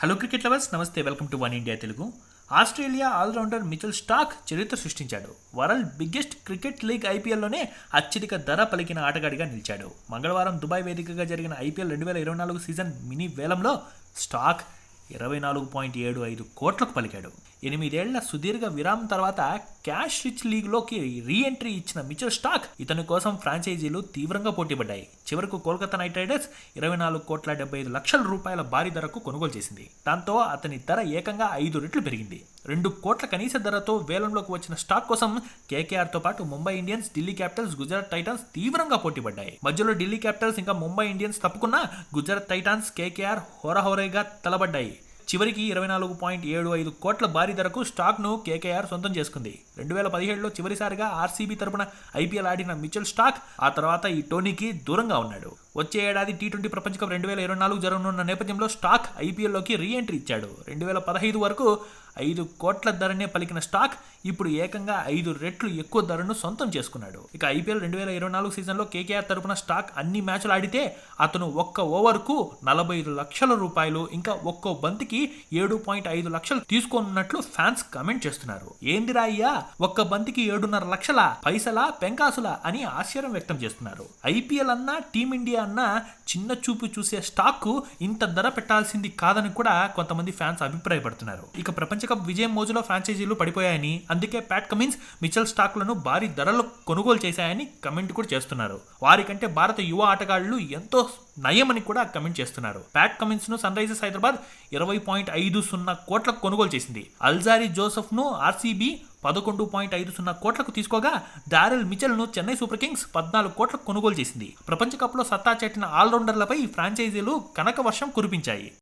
Hello cricket lovers నమస్తే welcome to one India Telugu Australia allrounder Mitchell Starc చరిత్ర సృష్టించాడు. World biggest cricket league ఐపీఎల్లోనే అత్యధిక ధర పలికిన ఆటగాడిగా నిలిచాడు. మంగళవారం దుబాయ్ వేదికగా జరిగిన ఐపీఎల్ రెండు వేల ఇరవై నాలుగు సీజన్ మినీ వేలంలో స్టాక్ ఇరవై నాలుగు పాయింట్ ఏడు ఐదు కోట్లకు పలికాడు. ఎనిమిదేళ్ళ సుదీర్ఘ విరామం తర్వాత క్యాష్ రిచ్ లీగ్లోకి రీ ఎంట్రీ ఇచ్చిన మిచర్ స్టాక్ ఇతని కోసం ఫ్రాంచైజీలు తీవ్రంగా పోటీపడ్డాయి. చివరకు కోల్కతా నైట్ రైడర్స్ ఇరవై నాలుగు కోట్ల డెబ్బై ఐదు లక్షల రూపాయల భారీ ధరకు కొనుగోలు చేసింది. దాంతో అతని ధర ఏకంగా ఐదు రెట్లు పెరిగింది. రెండు కోట్ల కనీస ధరతో వేలంలోకి వచ్చిన స్టాక్ కోసం కేకేఆర్తో పాటు Mumbai Indians Delhi Capitals Gujarat Titans తీవ్రంగా పోటీపడ్డాయి. మధ్యలో ఢిల్లీ క్యాపిటల్స్ ఇంకా ముంబై ఇండియన్స్ తప్పుకున్నా గుజరాత్ టైటాన్స్ కేకేఆర్ హోరాహోరైగా తలబడ్డాయి. చివరికి ఇరవై నాలుగు పాయింట్ ఏడు ఐదు కోట్ల భారీ ధరకు స్టాక్ను కేకేఆర్ సొంతం చేసుకుంది. రెండు వేల పదిహేడులో చివరిసారిగా ఆర్సీబీ తరపున ఐపీఎల్ ఆడిన మిచెల్ స్టాక్ ఆ తర్వాత ఈ టోనీకి దూరంగా ఉన్నాడు. వచ్చే ఏడాది టీ ట్వంటీ ప్రపంచ కప్ రెండు వేల ఇరవై నాలుగు జరగనున్న నేపథ్యంలో స్టాక్ ఐపీఎల్లోకి రీ ఎంట్రీ ఇచ్చాడు. రెండు వేల పదహైదు వరకు ఐదు కోట్ల ధరనే పలికిన స్టాక్ ఇప్పుడు ఏకంగా ఐదు రెట్లు ఎక్కువ ధరను సొంతం చేసుకున్నాడు. ఇక ఐపీఎల్ రెండు వేల ఇరవై నాలుగు సీజన్లో కేకేఆర్ తరపున స్టాక్ అన్ని మ్యాచ్లు ఆడితే అతను ఒక్క ఓవర్కు నలభై ఐదు లక్షల రూపాయలు ఇంకా ఒక్కో బంతికి ఏడు పాయింట్ ఐదు లక్షలు తీసుకోనున్నట్లు ఫ్యాన్స్ కమెంట్ చేస్తున్నారు. ఏందిరా అయ్యా? ఒక్క బంతికి ఏడున్నర లక్షల పైసల పెంకాసుల అని ఆశ్చర్యం వ్యక్తం చేస్తున్నారు. ఐపీఎల్ అన్నా టీమిండియా అన్న చిన్న చూపు చూసే స్టాకు ఇంత ధర పెట్టాల్సింది కాదని కూడా కొంతమంది ఫ్యాన్స్ అభిప్రాయపడుతున్నారు. ఇక ప్రపంచ కప్ విజయం మోజులో ఫ్రాంచైజీలు పడిపోయాయని అందుకే ప్యాట్ కమిన్స్ మిచల్ స్టాక్లను భారీ ధరలు కొనుగోలు చేశాయని కమెంట్ కూడా చేస్తున్నారు. వారికంటే భారత యువ ఆటగాళ్ళు ఎంతో నయమని కూడా కమెంట్ చేస్తున్నారు. ప్యాట్ కమిన్స్ను సన్ రైజర్స్ హైదరాబాద్ ఇరవై పాయింట్ ఐదు సున్నా కోట్లకు కొనుగోలు చేసింది. అల్జారీ జోసెఫ్ను ఆర్సీబీ పదకొండు పాయింట్ ఐదు సున్నా కోట్లకు తీసుకోగా దారెల్ మిచెల్ను చెన్నై సూపర్ కింగ్స్ పద్నాలుగు కోట్లకు కొనుగోలు చేసింది. ప్రపంచ లో సత్తా చాటిన ఆల్రౌండర్లపై ఫ్రాంచైజీలు కనక వర్షం కురిపించాయి.